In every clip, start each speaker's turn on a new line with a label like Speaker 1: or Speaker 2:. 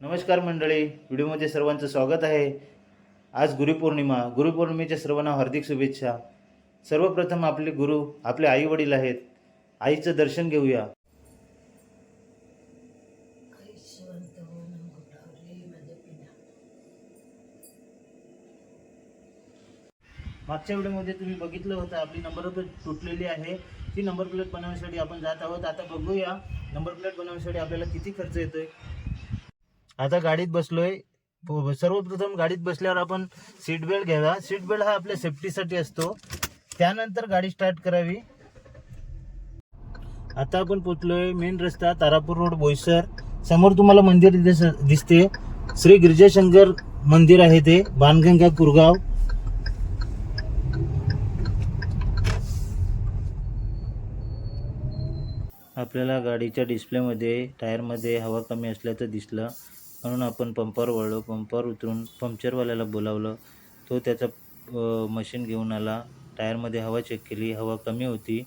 Speaker 1: नमस्कार मंडळी व्हिडिओमध्ये सर्वांचं स्वागत आहे. आज गुरुपौर्णिमा गुरुपौर्णिमेच्या सर्वांना हार्दिक शुभेच्छा. सर्वप्रथम आपले गुरु आपले आई वडील आहेत. आईचं दर्शन घेऊया. मागच्या व्हिडिओमध्ये तुम्ही बघितलं होतं आपली नंबर प्लेट तुटलेली आहे. ती नंबर प्लेट बनवण्यासाठी आपण जात आहोत. आता बघूया नंबर प्लेट बनवण्यासाठी आपल्याला किती खर्च येतोय? आता गाडीत बसलोय. सर्वप्रथम गाडीत बसल्यावर आपण सीट बेल्ट घ्यावा. सीट बेल्ट हा आपल्या सेफ्टीसाठी असतो. त्यानंतर गाडी स्टार्ट करावी. आता आपण पोचलोय मेन रस्ता तारापूर रोड बोईसर. समोर तुम्हाला मंदिर दिसते. श्री गिरिजाशंकर मंदिर आहे ते. बाणगंगा कुरगाव. आपल्याला गाडीच्या डिस्प्लेमध्ये टायरमध्ये हवा कमी असल्याचं दिसलं. म्हणून आपण पंपावर वळलो. पंपावर उतरून पंक्चरवाल्याला बोलावलं. तो त्याचा मशीन घेऊन आला. टायरमध्ये हवा चेक केली. हवा कमी होती.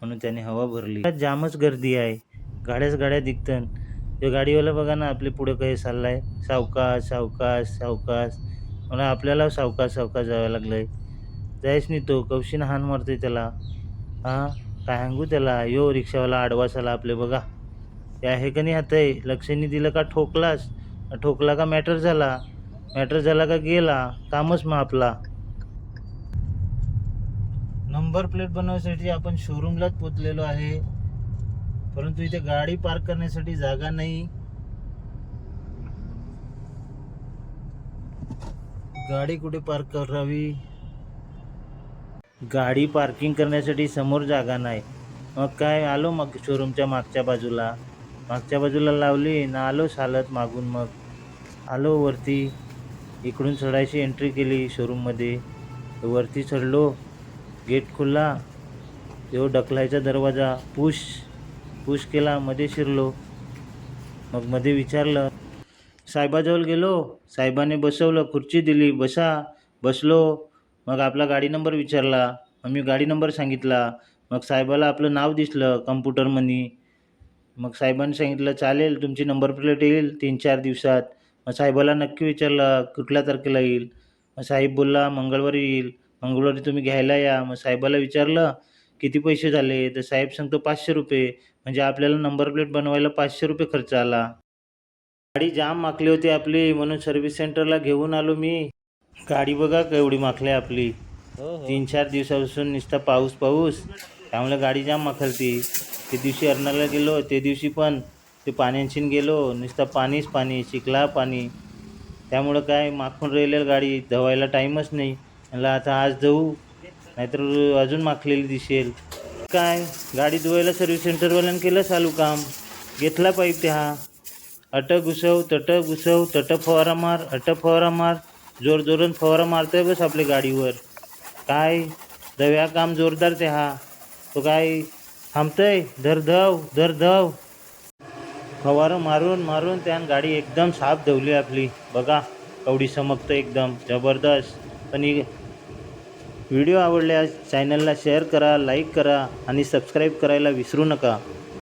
Speaker 1: म्हणून त्याने हवा भरली. जामच गर्दी आहे. गाड्याच गाड्या दिखतन. जो गाडीवाला बघा ना आपले पुढे काही चाललाय. सावकाश सावकाश सावकाश. म्हणून आपल्याला सावकाश सावकाश जावं लागलंय. जायच नाही तो. कवशीन हान मारतोय त्याला. हां? काय सांगू त्याला? यो रिक्षावाला आडवास आला आपले बघा. हे आहे का नाही हात लक्षाने दिलं का ठोकलास? ठोकला का मॅटर झाला? मॅटर झाला का गेला? कामच मग आपला नंबर प्लेट बनवण्यासाठी आपण शोरूमलाच पोचलेलो आहे. परंतु इथे गाडी पार्क करण्यासाठी जागा नाही. गाडी कुठे पार्क करावी? गाडी पार्किंग करण्यासाठी समोर जागा नाही. मग काय? आलो मग शोरूमच्या मागच्या बाजूला. मागच्या बाजूला लावली ना आलो चालत मागून मग. आलो वरती. इकडून चढायची एंट्री केली शोरूममध्ये वरती चढलो. गेट खुलला. तो ढकलायचा दरवाजा. पुश पुश केला. मध्ये शिरलो. मग मध्ये विचारलं साहेबाजवळ गेलो. साहेबाने बसवलं. खुर्ची दिली. बसा. बसलो. मग आपला गाडी नंबर विचारला. मग मी गाडी नंबर सांगितला. मग साहेबाला आपलं नाव दिसलं. कम्प्युटरमध्ये मग साहेबांनी सांगितलं चालेल तुमची नंबर प्लेट येईल तीन चार दिवसात. मग साहेबाला नक्की विचारलं कुठल्या तारखेला येईल? मग साहेब बोलला मंगळवारी येईल. मंगळवारी तुम्ही घ्यायला या. मग साहेबाला विचारलं किती पैसे झाले? तर साहेब सांगतो पाचशे रुपये. म्हणजे आपल्याला नंबर प्लेट बनवायला पाचशे रुपये खर्च आला. गाडी जाम माकली होती आपली म्हणून सर्व्हिस सेंटरला घेऊन आलो मी. गाडी बघा केवढी माखली आपली. तीन चार दिवसापासून नुसता पाऊस पाऊस त्यामुळे गाडी जाम माखलती. ते दिवशी अर्नाला गेलो ते दिवशी पण ते पाण्याशीन गेलो. नुसतं पाणीच पाणी चिखला पाणी. त्यामुळं काय माखून राहिलेलं गाडी धवायला टाईमच नाही. म्हणलं आता आज धवू नाहीतर अजून माखलेली दिसेल. काय गाडी धुवायला सर्व्हिस सेंटरवाल्यानं केलं चालू काम. घेतला पाईप त्या हा. अट घुसव तट घुसव तट फवारा मार अट फवारा मार. जोर जोरात फवारा मारतोय बस आपल्या गाडीवर. काय दव्या काम जोरदार ते हा. तो काय थांबतोय. धर धव धर धव फवारं मारून मारून त्यानं गाडी एकदम साफ धवली आपली. बघा कवडी चमकतं एकदम जबरदस्त. पण ही व्हिडिओ आवडल्यास चॅनलला शेअर करा लाईक करा आणि सबस्क्राईब करायला विसरू नका.